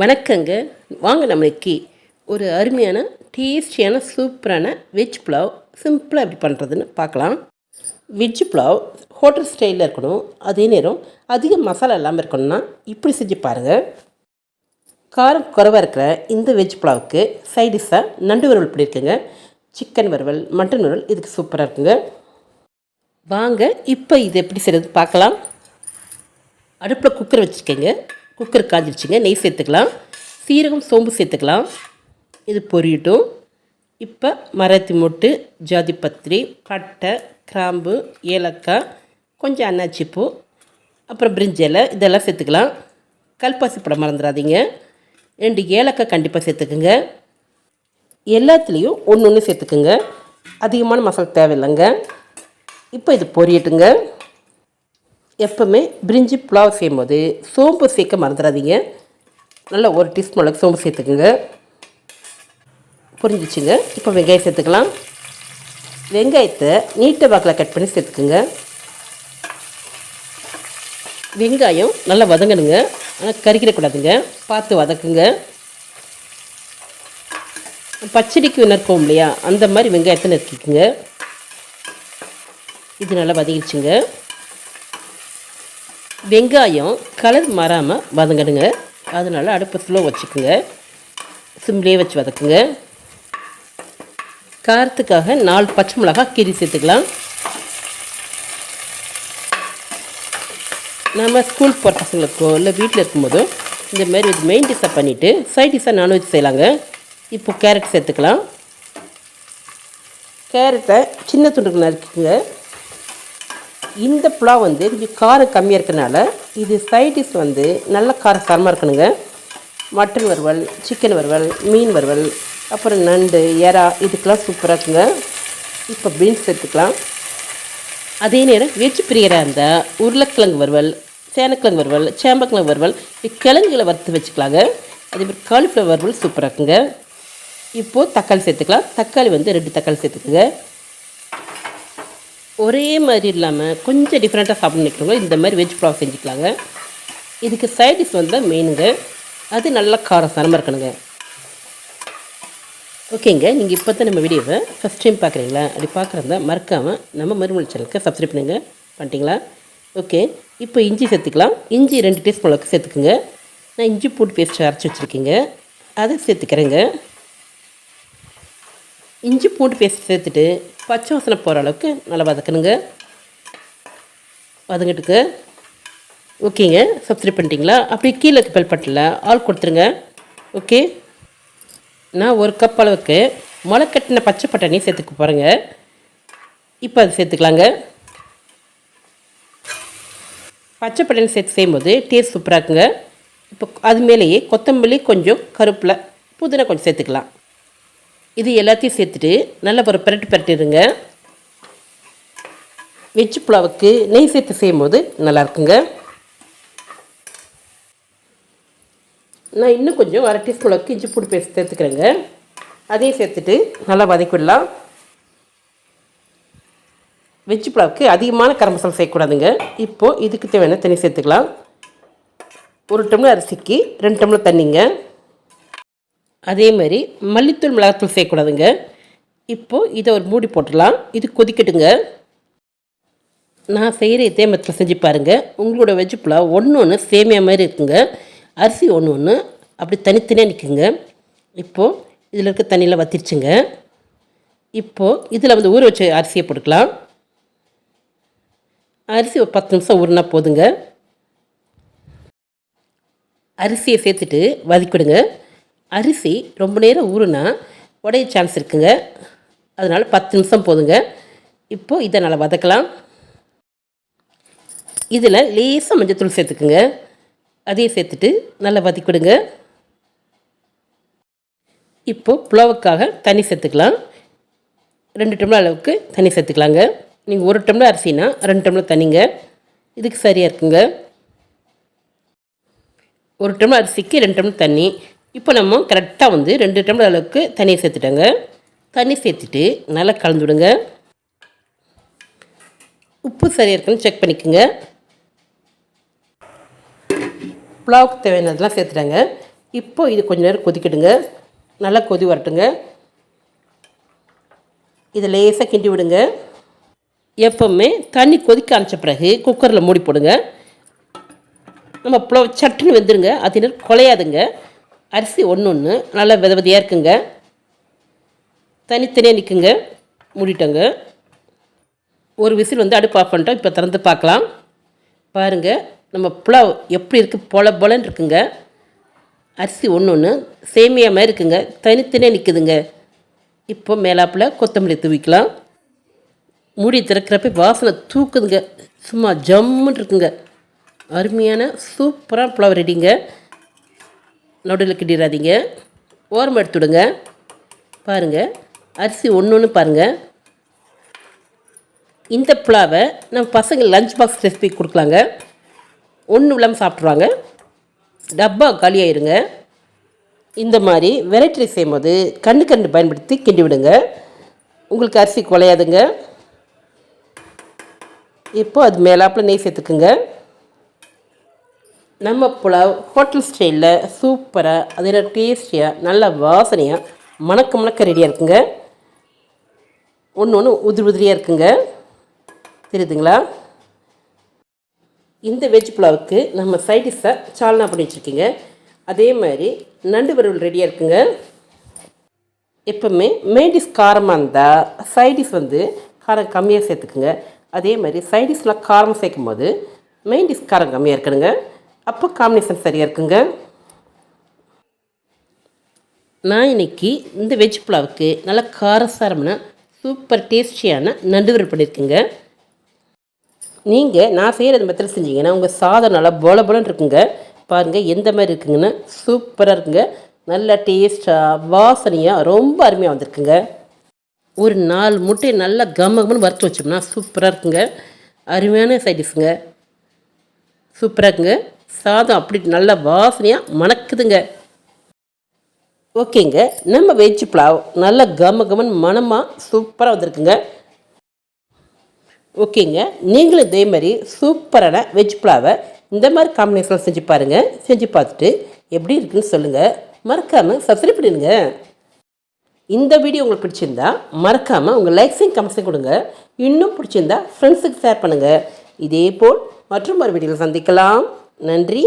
வணக்கங்க. வாங்க நம்மளுக்கு ஒரு அருமையான டேஸ்டியான சூப்பரான வெஜ் புலாவ் சிம்பிளாக எப்படி பண்ணுறதுன்னு பார்க்கலாம். வெஜ் புலாவ் ஹோட்டல் ஸ்டைலில் இருக்கணும். அதே நேரம் அதிக மசாலா இல்லாமல் இருக்கணும்னா இப்படி செஞ்சு பாருங்கள் காரம் குறைவாக இருக்கிற இந்த வெஜ் புலாவுக்கு சைடிஷாக நண்டு வறுவல் பண்ணியிருக்குங்க சிக்கன் வறுவல் மட்டன் வறுவல் இதுக்கு சூப்பராக இருக்குங்க. வாங்க இப்போ இது எப்படி செய்கிறது பார்க்கலாம். அடுப்பில் குக்கர் வச்சுருக்கேங்க. குக்கர் காஞ்சிருச்சுங்க நெய் சேர்த்துக்கலாம். சீரகம் சோம்பு சேர்த்துக்கலாம். இது பொரியட்டும். இப்போ மரத்தி மொட்டு ஜாதி பத்திரி பட்டை கிராம்பு ஏலக்காய் கொஞ்சம் அன்னாச்சிப்பூ அப்புறம் பிரிஞ்சலை இலை இதெல்லாம் சேர்த்துக்கலாம். கல்பாசி படம் மறந்துடாதீங்க. ரெண்டு ஏலக்காய் கண்டிப்பாக சேர்த்துக்குங்க. எல்லாத்துலேயும் ஒன்று ஒன்று சேர்த்துக்குங்க. அதிகமான மசாலா தேவையில்லைங்க. இப்போ இது பொரியட்டுங்க. எப்போவுமே பிரிஞ்சி புலாவ் செய்யும்போது சோம்பு சேர்க்க மறந்துடாதீங்க நல்லா ஒரு டீஸ்பூன் அளவுக்கு சோம்பு சேர்த்துக்குங்க. புரிஞ்சிச்சுங்க? இப்போ வெங்காயம் சேர்த்துக்கலாம். வெங்காயத்தை நீட்ட வாக்கில் கட் பண்ணி சேர்த்துக்குங்க. வெங்காயம் நல்லா வதங்கணுங்க. ஆனால் கறிக்கிடக்கூடாதுங்க பார்த்து வதக்குங்க. பச்சடிக்கு நறுப்போம் இல்லையா? அந்த மாதிரி வெங்காயத்தை நறுக்கிக்குங்க. இது நல்லா வதங்கிடுச்சுங்க. வெங்காயம் கலர் மாறாமல் வதங்கிடுங்க அதனால் அடுப்பு ஸ்லோ வச்சுக்கோங்க. சிம்லேயே வச்சு வதக்குங்க. காரத்துக்காக நாலு பச்சை மிளகாய் கீரி சேர்த்துக்கலாம். நம்ம ஸ்கூல் போகிற பசங்களுக்கோ இல்லை வீட்டில் இருக்கும்போதோ இந்த மாதிரி ஒரு மெயின் டிஷ்ஷாக பண்ணிவிட்டு சைட் டிஷ்ஷாக நான்வெஜ் செய்யலாங்க. இப்போ கேரட் சேர்த்துக்கலாம். கேரட்டை சின்ன துண்டுக்கு நறுக்குங்க இந்த புலாவ் வந்து கொஞ்சம் காரம் கம்மியாக இருக்கனால இது சைட் டிஷ் வந்து நல்ல காரசாரமாக இருக்கணுங்க. மட்டன் வறுவல் சிக்கன் வறுவல் மீன் வறுவல் அப்புறம் நண்டு எறா இதுக்கெலாம் சூப்பராக இருக்குங்க. இப்போ பீன்ஸ் சேர்த்துக்கலாம் அதே நேரம் வெஜ் பிரியராக இருந்தால் உருளைக்கிழங்கு வறுவல் சேனக்கிழங்கு வறுவல் சேம்பக்கிழங்கு வறுவல் கிழங்குகளை வறுத்து வச்சுக்கலாங்க. அதே மாதிரி காலிஃப்ளவர் வறுவல் சூப்பராக இருக்குங்க. இப்போது தக்காளி சேர்த்துக்கலாம். தக்காளி வந்து ரெண்டு தக்காளி சேர்த்துக்குங்க. ஒரே மாதிரி இல்லாமல் கொஞ்சம் டிஃப்ரெண்ட்டாக சாப்பிட நிற்கிறவங்க இந்த மாதிரி வெஜ் புலாவ் செஞ்சுக்கலாங்க. இதுக்கு சைட் டிஷ் வந்தால் மெயினுங்க அது நல்லா காரசாரமாக இருக்கணுங்க. ஓகேங்க நீங்கள் இப்போ தான் நம்ம வீடியோவை ஃபஸ்ட் டைம் பார்க்குறீங்களா? அப்படி பார்க்குறதா மறக்காமல் நம்ம மறுமொழி சேனலுக்கு சப்ஸ்கிரைப் பண்ணுங்க. பண்ணிட்டீங்களா? ஓகே இப்போ இஞ்சி சேர்த்துக்கலாம். இஞ்சி ரெண்டு டீஸ்பூன் அளவுக்கு சேர்த்துக்குங்க. நான் இஞ்சி பூட்டு பேஸ்ட் அரைச்சி வச்சுருக்கீங்க. அதை சேர்த்துக்கிறேங்க. இஞ்சி பூண்டு பேஸ்ட் சேர்த்துட்டு பச்சை வாசனை போகிற அளவுக்கு நல்லா வதக்கணுங்க. வதங்கிட்டுக்கு ஓகேங்க. சப்ஸ்கிரைப் பண்ணிட்டீங்களா? அப்படி கீழே பெல் பட்டில் ஆள் கொடுத்துருங்க. ஓகே. நான் ஒரு கப் அளவுக்கு முளை கட்டின பச்சை பட்டாணி சேர்த்துக்க போகிறேங்க இப்போ அது சேர்த்துக்கலாங்க. பச்சை பட்டாணி சேர்த்து செய்யும்போது டேஸ்ட் சூப்பராக இருக்குங்க. இப்போ அது மேலேயே கொத்தமல்லி கொஞ்சம் கருப்பில் புதினா கொஞ்சம் சேர்த்துக்கலாம். இது எல்லாத்தையும் சேர்த்துட்டு நல்லா ஒரு பிரட்டு பிரட்டிடுங்க. வெஜ் புலாவுக்கு நெய் சேர்த்து செய்யும்போது நல்லாயிருக்குங்க. நான் இன்னும் கொஞ்சம் அரை டீஸ்பூன் அளவுக்கு இஞ்சி பூடி பேஸ்ட் சேர்த்துக்கிறேங்க. அதையும் சேர்த்துட்டு நல்லா வதக்கிவிடலாம் வெஜ் புலாவுக்கு அதிகமான கரம் மசாலா செய்யக்கூடாதுங்க. இப்போது இதுக்கு தேவையான தண்ணி சேர்த்துக்கலாம். ஒரு டம்ளர் அரிசிக்கு ரெண்டு டம்ளர் தண்ணிங்க. அதே மாதிரி மல்லித்தூள் மிளகாத்தூள் சேர்க்கக்கூடாதுங்க. இப்போது இதை ஒரு மூடி போட்டுடலாம். இது கொதிக்கட்டுங்க. நான் செய்கிற இதே மெத்தில் செஞ்சு பாருங்கள் உங்களோட வெஜ் புலாவ் ஒன்று ஒன்று சேமியா மாதிரி இருக்குங்க. அரிசி ஒன்று ஒன்று அப்படி தனித்தனியாக நிற்குங்க இப்போது இதில் இருக்க தண்ணியில் வத்திருச்சுங்க. இப்போது இதில் வந்து ஊற வச்ச அரிசியை போட்டுக்கலாம். அரிசி ஒரு பத்து நிமிஷம் ஊறினா போதுங்க. அரிசியை சேர்த்துட்டு வதக்கிவிடுங்க. அரிசி ரொம்ப நேரம் ஊறுனா உடைய சான்ஸ் இருக்குங்க. அதனால் பத்து நிமிஷம் போதுங்க. இப்போது இதை நல்லா வதக்கலாம். இதில் லேசாக மஞ்சத்தூள் சேர்த்துக்குங்க. அதையும் சேர்த்துட்டு நல்லா வதக்கிவிடுங்க. இப்போது புலாவுக்காக தண்ணி சேர்த்துக்கலாம். ரெண்டு டம்ளர் அளவுக்கு தண்ணி சேர்த்துக்கலாங்க. நீங்கள் ஒரு டம்ளர் அரிசினா ரெண்டு டம்ளர் தண்ணிங்க. இதுக்கு சரியாக இருக்குங்க. ஒரு டம்ளர் அரிசிக்கு ரெண்டு டம்ளர் தண்ணி. இப்போ நம்ம கரெக்டாக வந்து ரெண்டு டம்ளர் அளவுக்கு தண்ணியை சேர்த்துட்டோங்க. தண்ணி சேர்த்துட்டு நல்லா கலந்து விடுங்க. உப்பு சரியாக இருக்குன்னு செக் பண்ணிக்கோங்க. புலாவுக்கு தேவையானதெல்லாம் சேர்த்துட்டாங்க. இப்போ இது கொஞ்ச நேரம் கொதிக்கிடுங்க நல்லா கொதி வரட்டுங்க. இதை லேசாக கிண்டி விடுங்க. எப்பவுமே தண்ணி கொதிக்க ஆரம்பித்த பிறகு குக்கரில் மூடி போடுங்க. நம்ம புலவு சட்டுன்னு வெந்துடுங்க அது நேரம் குலையாதுங்க அரிசி ஒன்று ஒன்று நல்லா வித விதையாக இருக்குங்க. தனித்தனியாக நிற்குங்க மூடிட்டோங்க. ஒரு விசில் வந்து அடுப்பு ஆஃப் பண்ணிட்டோம். இப்போ திறந்து பார்க்கலாம். பாருங்கள் நம்ம புலாவ் எப்படி இருக்குது பொல பொலன்னு இருக்குங்க. அரிசி ஒன்று ஒன்று சேமியா மாதிரி இருக்குங்க. தனித்தனியாக நிற்குதுங்க இப்போ மேலாப்பில் கொத்தமல்லி தூவிக்கலாம். மூடி திறக்கிறப்ப வாசனை தூக்குதுங்க. சும்மா ஜம்முன்னு இருக்குங்க. அருமையான சூப்பராக புலாவ் ரெடிங்க. நடுவில் கிட்டிடாதீங்க ஓரம் எடுத்துடுங்க பாருங்கள் அரிசி ஒன்று ஒன்று பாருங்கள் இந்த புலாவை நம்ம பசங்க லஞ்ச் பாக்ஸ் ரெசிபி கொடுக்கலாங்க. ஒன்றும் இல்லாமல் சாப்பிட்ருவாங்க டப்பா காலியாயிருங்க இந்த மாதிரி வெரைட்டி செய்யும்போது கண்ணு கண்டு பயன்படுத்தி கிண்டி விடுங்க. உங்களுக்கு அரிசி குலையாதுங்க இப்போது அது மேலாப்பில் நெய் சேர்த்துக்குங்க. நம்ம புலாவ் ஹோட்டல் ஸ்டைலில் சூப்பராக அதில் டேஸ்டியாக நல்ல வாசனையாக மணக்க மணக்க ரெடியாக இருக்குங்க. ஒன்று ஒன்று உதிரி உதிரியாக இருக்குங்க. தெரியுதுங்களா? இந்த வெஜ் புலாவுக்கு நம்ம சைடிஷாக சால்னா பண்ணி வச்சுருக்கீங்க. அதே மாதிரி நண்டு வறுவல் ரெடியாக இருக்குங்க. எப்பவுமே மெயின் காரமாக இருந்தால் சைடிஷ் வந்து காரம் கம்மியாக சேர்த்துக்குங்க. அதே மாதிரி சைடிஷ்லாம் காரம் சேர்க்கும் போது மெயின் காரம் கம்மியாக இருக்கணுங்க. அப்போ காம்பினேஷன் சரியாக இருக்குங்க? நான் இன்னைக்கு இந்த வெஜ் புலாவுக்கு நல்ல காரசாரமான சூப்பர் டேஸ்டியான நண்டு பண்ணியிருக்குங்க. நீங்கள் நான் செய்கிறது மெத்தட் செஞ்சீங்கன்னா உங்கள் சாதம் நல்லா போல போலன்னு இருக்குங்க. பாருங்கள் எந்த மாதிரி இருக்குங்கன்னு சூப்பராக இருக்குங்க. நல்ல டேஸ்ட்டாக வாசனையாக ரொம்ப அருமையாக வந்திருக்குங்க. ஒரு நாலு முட்டையை நல்லா கம்ம கம்மன்னு வறுத்து வச்சோம்னா சூப்பராக இருக்குங்க. அருமையான சைடிஷுங்க சூப்பராக இருக்குங்க. சாதம் அப்படி நல்லா வாசனையாக மணக்குதுங்க. ஓகேங்க நம்ம வெஜ் புலாவ் நல்ல கம கமன் மனமாக சூப்பராக வந்திருக்குங்க. ஓகேங்க நீங்களும் இதே மாதிரி சூப்பரான வெஜ் புலாவை இந்த மாதிரி காம்பினேஷனில் செஞ்சு பாருங்கள் செஞ்சு பார்த்துட்டு எப்படி இருக்குன்னு சொல்லுங்கள் மறக்காமல் சப்ஸ்கிரைப் பண்ணிடுங்க. இந்த வீடியோ உங்களுக்கு பிடிச்சிருந்தா மறக்காமல் உங்கள் லைக்ஸையும் கமெண்ட்ஸையும் கொடுங்க. இன்னும் பிடிச்சிருந்தா ஃப்ரெண்ட்ஸுக்கு ஷேர் பண்ணுங்கள் இதே போல் மற்றும் ஒரு வீடியோவில் சந்திக்கலாம். நன்றி.